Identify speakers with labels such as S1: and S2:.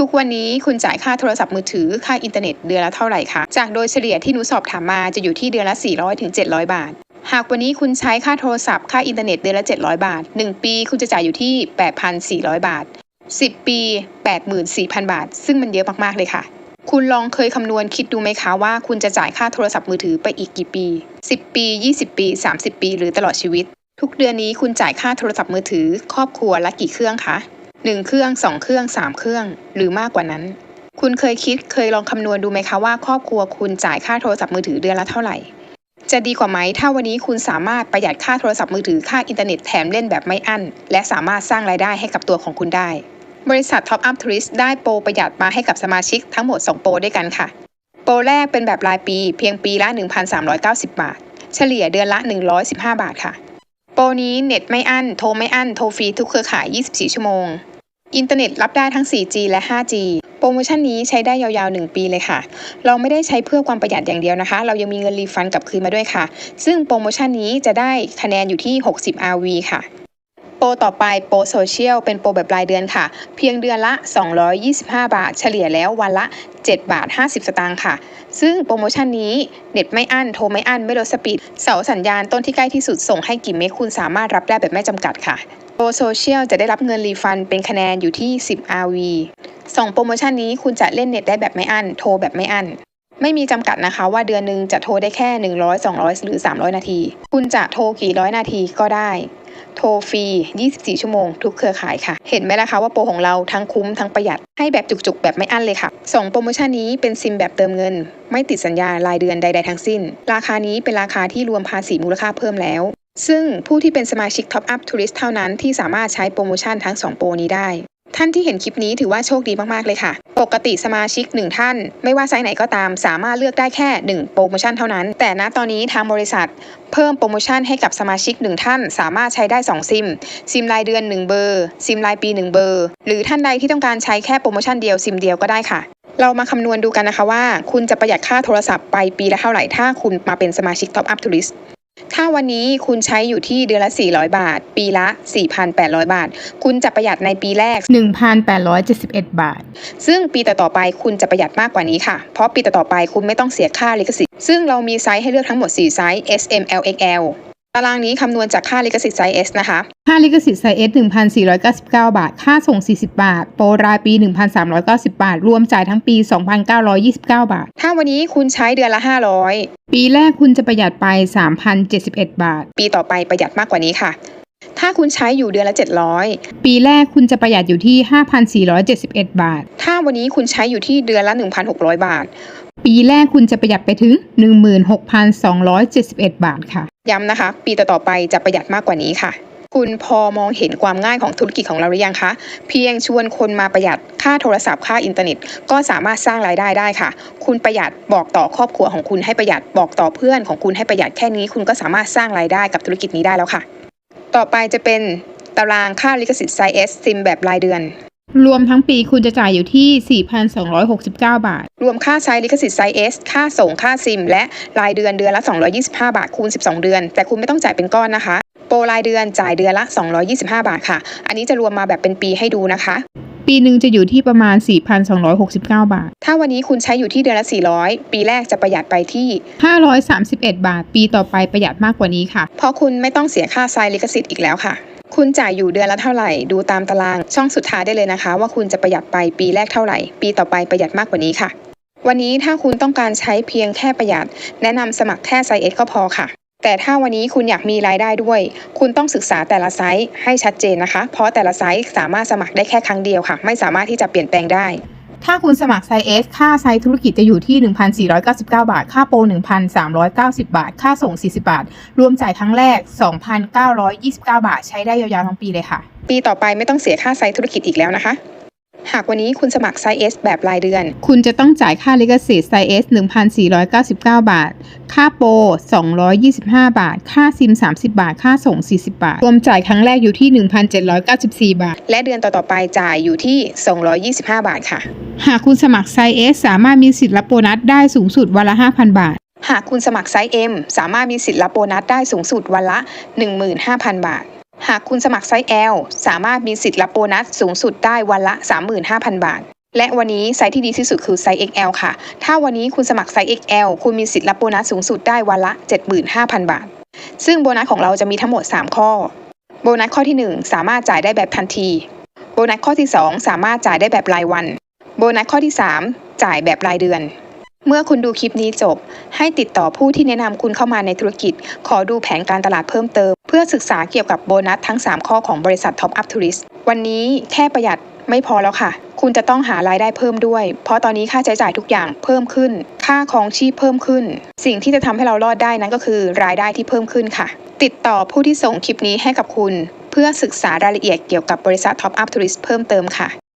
S1: ทุกวันนี้คุณจ่ายค่าโทรศัพท์มือถือค่าอินเทอร์เน็ตเดือนละเท่าไหร่คะ จากโดยเฉลี่ยที่หนูสอบถามมาจะอยู่ที่เดือนละ 400ถึง700 บาท หากวันนี้คุณใช้ค่าโทรศัพท์ค่าอินเทอร์เน็ตเดือนละ 700 บาท 1 ปีคุณจะจ่ายอยู่ที่ 8,400 บาท 10 ปี 84,000 บาท ซึ่งมันเยอะมากๆเลยค่ะ คุณลองเคยคำนวณคิดดูไหมคะว่าคุณจะจ่ายค่าโทรศัพท์มือถือไปอีกกี่ปี 10 ปี 20 ปี 30 ปี หรือตลอดชีวิต ทุกเดือนนี้คุณจ่ายค่าโทรศัพท์มือถือ ครอบครัวละกี่เครื่องคะ หนึ่งเครื่องสองเครื่องสามเครื่อง หรือมากกว่านั้น คุณเคยคิดเคยลองคำนวณดูไหมคะว่าครอบครัวคุณจ่ายค่าโทรศัพท์มือถือเดือนละเท่าไหร่ จะดีกว่าไหมถ้าวันนี้คุณสามารถประหยัดค่าโทรศัพท์มือถือค่าอินเทอร์เน็ตแถมเล่นแบบไม่อั้น และสามารถสร้างรายได้ให้กับตัวของคุณได้ บริษัท Top Up Tourist ได้โปรประหยัดมาให้กับสมาชิกทั้งหมด 2 โปรด้วยกันค่ะ โปรแรกเป็นแบบรายปีเพียงปีละ 1,390 บาท เฉลี่ยเดือนละ 115 บาทค่ะโปรนี้เน็ตไม่อั้น โทรไม่อั้น โทรฟรีทุกเครือข่าย 24 ชั่วโมง อินเทอร์เน็ตรับได้ทั้ง 4G และ 5G โปรโมชั่นนี้ใช้ได้ยาวๆ 1 ปีเลยค่ะ เราไม่ได้ใช้เพื่อความประหยัดอย่างเดียวนะคะ เรายังมีเงินรีฟันกลับคืนมาด้วยค่ะ ซึ่งโปรโมชั่นนี้จะได้คะแนนอยู่ที่ 60 RV ค่ะ โปรต่อไปโปรโซเชียลเป็นโปรแบบรายเดือนค่ะ เพียงเดือนละ 225 บาท เฉลี่ยแล้ววันละ 7 บาท 50 สตางค์ค่ะ ซึ่งโปรโมชั่นนี้เน็ตไม่อั้น โทรไม่อั้น ไม่ลดสปีด เสาสัญญาณต้นที่ใกล้ที่สุดส่งให้กี่เมกคุณสามารถรับได้แบบไม่จำกัดค่ะ โปรโซเชียลจะได้รับเงินรีฟันเป็นคะแนนอยู่ที่ 10 RV สองโปรโมชั่นนี้คุณจะเล่นเน็ตได้แบบไม่อั้น โทรแบบไม่อั้นไม่มีจำกัดนะคะว่าเดือนหนึ่งจะโทรได้แค่ 100 200 หรือ 300 นาที คุณจะโทรกี่ร้อยนาทีก็ได้ โทรฟรี 24 ชั่วโมง ทุกเครือข่ายค่ะ เห็นไหมล่ะคะว่าโปรของเราทั้งคุ้มทั้งประหยัด ให้แบบจุกๆ แบบไม่อั้นเลยค่ะสองโปรโมชั่นนี้เป็นซิมแบบเติมเงิน ไม่ติดสัญญารายเดือนใด ๆ ทั้งสิ้น ราคานี้เป็นราคาที่รวมภาษีมูลค่าเพิ่มแล้ว ซึ่งผู้ที่เป็นสมาชิก Top Up Tourist เท่านั้นที่สามารถใช้โปรโมชั่นทั้ง 2 โปรนี้ได้ ท่านที่เห็นคลิปนี้ถือว่าโชคดีมากๆเลยค่ะ ปกติสมาชิก 1 ท่าน ไม่ว่าไซส์ไหนก็ตาม สามารถเลือกได้แค่ 1 โปรโมชั่นเท่านั้น แต่ณตอนนี้ทางบริษัท เพิ่มโปรโมชั่นให้กับสมาชิก 1 ท่าน สามารถใช้ได้ 2 ซิม ซิมรายเดือน 1 เบอร์ ซิมรายปี 1 เบอร์ หรือท่านใดที่ต้องการใช้แค่โปรโมชั่นเดียวซิมเดียวก็ได้ค่ะเรามาคำนวณดูกันนะคะว่า คุณจะประหยัดค่าโทรศัพท์ไปปีละเท่าไหร่ถ้าคุณมาเป็นสมาชิก Top Up Tourist ถ้าวันนี้คุณใช้อยู่ที่เดือนละ 400 บาท ปีละ 4,800 บาท คุณจะประหยัดในปีแรก
S2: 1,871 บาท
S1: ซึ่งปีต่อๆไปคุณจะประหยัดมากกว่านี้ค่ะ เพราะปีต่อๆไปคุณไม่ต้องเสียค่าลิขสิทธิ์ ซึ่งเรามีไซส์ให้เลือกทั้งหมด 4 ไซส์ S M L X L ตารางนี้คำนวณจากค่าลิขสิทธิ์ไซส์ S นะคะ
S2: ค่าลิขสิทธิ์ไซส์ S 1,499 บาท ค่าส่ง 40 บาท โปรรายปี 1,390 บาท รวมจ่ายทั้งปี 2,929 บาท
S1: ถ้าวันนี้คุณใช้เดือนละ 500
S2: ปีแรกคุณจะประหยัดไป 3,071 บาท
S1: ปีต่อไปประหยัดมากกว่านี้ค่ะ ถ้าคุณใช้อยู่เดือนละ 700
S2: ปีแรกคุณจะประหยัดอยู่ที่ 5,471 บาท
S1: ถ้าวันนี้คุณใช้อยู่ที่เดือนละ 1,600 บาท
S2: ปีแรกคุณจะประหยัดไปถึง 16,271 บาทค่ะ
S1: ย้ำนะคะ ปีต่อๆไปจะประหยัดมากกว่านี้ค่ะ คุณพอมองเห็นความง่ายของธุรกิจของเราหรือยังคะ เพียงชวนคนมาประหยัดค่าโทรศัพท์ค่าอินเทอร์เน็ต ก็สามารถสร้างรายได้ได้ค่ะ คุณประหยัดบอกต่อครอบครัวของคุณให้ประหยัดบอกต่อเพื่อนของคุณให้ประหยัดแค่นี้ คุณก็สามารถสร้างรายได้กับธุรกิจนี้ได้แล้วค่ะ ต่อไปจะเป็นตารางค่าลิขสิทธิ์ไซเอสซิมแบบรายเดือน
S2: รวมทั้งปีคุณจะจ่ายอยู่ที่ 4,269 บาท
S1: รวมค่าใช้ลิขสิทธิ์ไซเอสค่าส่งค่าซิม และรายเดือนเดือนละ 225 บาทคูณ 12 เดือน แต่คุณไม่ต้องจ่ายเป็นก้อนนะคะ โปรรายเดือนจ่ายเดือนละ 225 บาทค่ะ อันนี้จะรวมมาแบบเป็นปีให้ดูนะคะ
S2: ปีหนึ่งจะอยู่ที่ประมาณ 4,269 บาท
S1: ถ้าวันนี้คุณใช้อยู่ที่เดือนละ 400 ปีแรกจะประหยัดไปที่
S2: 531 บาท ปีต่อไปประหยัดมากกว่านี้ค่ะ
S1: เพราะคุณไม่ต้องเสียค่าไซลิขสิทธิ์อีกแล้วค่ะ คุณจ่ายอยู่เดือนละเท่าไหร่ ดูตามตารางช่องสุดท้ายได้เลยนะคะ ว่าคุณจะประหยัดไปปีแรกเท่าไหร่ ปีต่อไปประหยัดมากกว่านี้ค่ะ วันนี้ถ้าคุณต้องการใช้เพียงแค่ประหยัด แนะนำสมัครแค่ไซเอสก็พอค่ะ แต่ถ้าวันนี้คุณอยากมีรายได้ด้วย คุณต้องศึกษาแต่ละไซส์ให้ชัดเจนนะคะ เพราะแต่ละไซส์สามารถสมัครได้แค่ครั้งเดียวค่ะ ไม่สามารถที่จะเปลี่ยนแปลงได้
S2: ถ้าคุณสมัครไซส์ S ค่าไซส์ธุรกิจจะอยู่ที่ 1,499 บาท ค่าโปร 1,390 บาท ค่าส่ง 40 บาท รวมจ่ายครั้งแรก 2,929 บาท ใช้ได้ยาวๆทั้งปีเลยค่ะ
S1: ปีต่อไปไม่ต้องเสียค่าไซส์ธุรกิจอีกแล้วนะคะ หากวันนี้คุณสมัครไซส์ S แบบรายเดือน
S2: คุณจะต้องจ่ายค่าลิขสิทธิ์ไซส์ S 1,499 บาท ค่าโปร 225 บาท ค่าซิม 30 บาท ค่าส่ง 40 บาท รวมจ่ายครั้งแรกอยู่ที่ 1,794 บาท
S1: และเดือนต่อๆไปจ่ายอยู่ที่ 225 บาทค่ะ
S2: หากคุณสมัครไซส์ S สามารถมีสิทธิ์รับโบนัสได้สูงสุดวันละ 5,000 บาท
S1: หากคุณสมัครไซส์ M สามารถมีสิทธิ์รับโบนัสได้สูงสุดวันละ 15,000 บาท หากคุณสมัครไซส์ L สามารถมีสิทธิ์รับโบนัสสูงสุดได้วันละ 35,000 บาท และวันนี้ไซส์ที่ดีที่สุดคือไซส์ XL ค่ะ ถ้าวันนี้คุณสมัครไซส์ XL คุณมีสิทธิ์รับโบนัสสูงสุดได้วันละ 75,000 บาท ซึ่งโบนัสของเราจะมีทั้งหมด 3 ข้อ โบนัสข้อที่ 1 สามารถจ่ายได้แบบทันที โบนัสข้อที่ 2 สามารถจ่ายได้แบบรายวัน โบนัสข้อที่ 3 จ่ายแบบรายเดือนเมื่อคุณดูคลิปนี้จบ ให้ติดต่อผู้ที่แนะนำคุณเข้ามาในธุรกิจ ขอดูแผนการตลาดเพิ่มเติม พื่อศึกษาเกี่ยวกับโบนัสทั้ง 3 ข้อของบริษัท Top Up Tourist วันนี้แค่ประหยัดไม่พอแล้วค่ะ คุณจะต้องหารายได้เพิ่มด้วย เพราะตอนนี้ค่าใช้จ่ายทุกอย่างเพิ่มขึ้น ค่าของชีพเพิ่มขึ้น สิ่งที่จะทำให้เรารอดได้นั้นก็คือ รายได้ที่เพิ่มขึ้นค่ะ ติดต่อผู้ที่ส่งคลิปนี้ให้กับคุณ เพื่อศึกษารายละเอียดเกี่ยวกับบริษัท Top Up Tourist เพิ่มเติมค่ะ